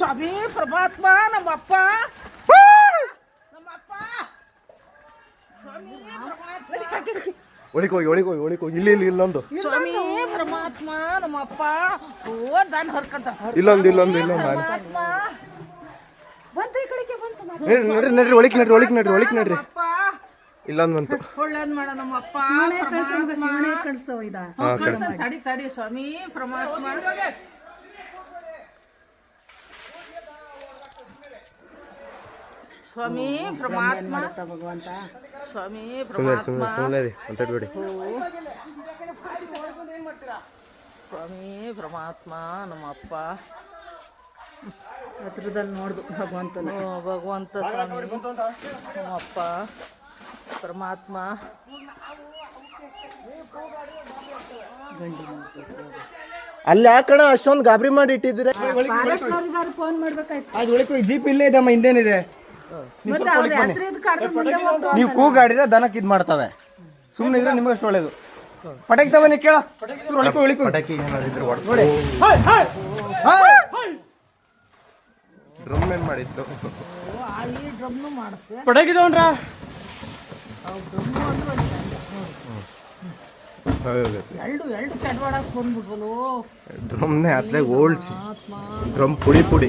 ಸ್ವಾಮಿ ಪ್ರಭಾತ್ಮ ನಮ್ಮಪ್ಪ ನಮ್ಮಪ್ಪ ಒಳಿಕೋಗಿ ಒಳಿಕೋಗಿ ಒಳಿಕೋಗಿ ಇಲ್ಲಿ ಇಲ್ಲಿ ಇಲ್ಲೊಂದು ಸ್ವಾಮಿ ಪರಮಾತ್ಮ ನಮ್ಮಪ್ಪ ಓ ದಾನ್ ಹರ್ಕಂತ. ಇಲ್ಲೊಂದು ಇಲ್ಲೊಂದು ಇಲ್ಲೊಂದು ಪರಮಾತ್ಮ ಬಂತ ಈ ಕಡೆಗೆ ಬಂತು. ನಡ್ರಿ ನಡ್ರಿ ಒಳಗೆ ನಡ್ರಿ ಒಳಿಕ್ ನಡ್ರಿ ಒಳಗೆ ನಡ್ರಿ. ಇಲ್ಲೊಂದು ಬಂತು ಒಳ್ಳೇದ್ ಮಾಡ ನಮ್ಮಪ್ಪ ಕಳ್ಸೋ ಇದ. ತಡಿ ತಡಿ ಸ್ವಾಮಿ. ಪರಮಾತ್ಮ. ಸ್ವಾಮಿ ಪರಮಾತ್ಮ. ಮಾಡುತ್ತ ಭಗವಂತ? ಸ್ವಾಮಿ ಸುಮ್ಮನೆ ಪರಮಾತ್ಮ. ಸುಮ್ಮನೆ ಸುಮ್ಮನೆ ರೀ ಮಾತಾಡ್ಬೇಡಿ. ಸ್ವಾಮಿ ಪರಮಾತ್ಮ ನಮ್ಮಪ್ಪ ಹತ್ರದಲ್ಲಿ ನೋಡ್ದು ಭಗವಂತನ. ಭಗವಂತ ಸ್ವಾಮಿ ನಮ್ಮಪ್ಪ ಪರಮಾತ್ಮ. ಅಲ್ಲಿ ಆ ಯಾಕಣ ಅಷ್ಟೊಂದು ಗಾಬರಿ ಮಾಡಿ ಇಟ್ಟಿದ್ರೆ ಫಾರೆಸ್ಟ್ನವ್ರಿಗಾರು ಫೋನ್ ಮಾಡ್ಬೇಕಾಯ್ತು. ಅದು ಒಳಗೆ ಜೀಪ್ ಇಲ್ಲೇ ಇದಮ್ಮ ಹಿಂದೇನಿದೆ. ಮತ್ತೆ ಅವ್ರ ಹೆಸರು ಇದು ಕಡ್ದು ಮುಂದೆ ಹೋಗ್ತು ನೀವು ಕೂಗಾಡಿದ್ರೆ ದನಕ್ಕೆ ಇದು ಮಾಡ್ತವೆ. ಸುಮ್ಮನೆ ಇದ್ರೆ ನಿಮಗೆ ಅಷ್ಟು ಒಳ್ಳೇದು. ಪಟಾಕಿ ತವನಿ ಕೇಳ. ಒಳಕು ಒಳಕು ಪಟಾಕಿ ನೋಡಿ. ಡ್ರಮ್ ಏನ್ ಮಾಡಿತ್ತು ಆ ಈ ಡ್ರಮ್ನು ಮಾಡುತ್ತೆ ಎರಡು ಎರಡು ಅತ್ಲಾಗ ಡ್ರಮ್ ಪುಡಿ ಪುಡಿ.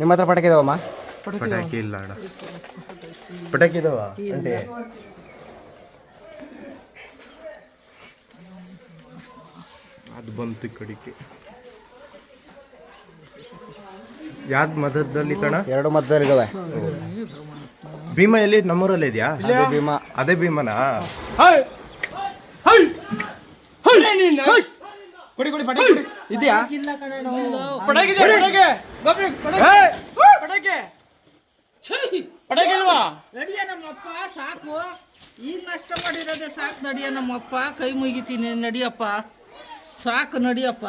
ನಿಮ್ಮ ಹತ್ರ ಪಟಾಕಿ ಇದಾವಮ್ಮ? ಪಟಾಕಿ ಇಲ್ಲ ಅಣ್ಣ. ಪಟಾಕಿ ಇದಾವ? ಅದು ಬಂತು ಕಡಿಕೆ ಯಾವ್ದು ಮದದಲ್ಲಿ ತಣ? ಎರಡು ಮದ್ದಲ್ಲಿದ್ದಾವೆ ಭೀಮಾ ಎಲ್ಲಿ? ನಮ್ಮೂರಲ್ಲಿ ಇದೆಯಾ? ಭೀಮಾ. ಅದೇ ಭೀಮನಾ? ಕೊಡಿ ಕೊಡಿ ಪಟಾಕಿ ಕೊಡಿ. ಇದೆಯಾ? ಇಲ್ಲ ಕಣೋ ನಡಿಯ ನಮ್ಮಪ್ಪ ಸಾಕು. ಈಗ ನಷ್ಟ ಮಾಡಿರೋದೆ ಸಾಕು ನಡಿಯ ನಮ್ಮಪ್ಪ. ಕೈ ಮುಗಿತೀನಿ ನಡಿಯಪ್ಪ. ಸಾಕು ನಡಿಯಪ್ಪ.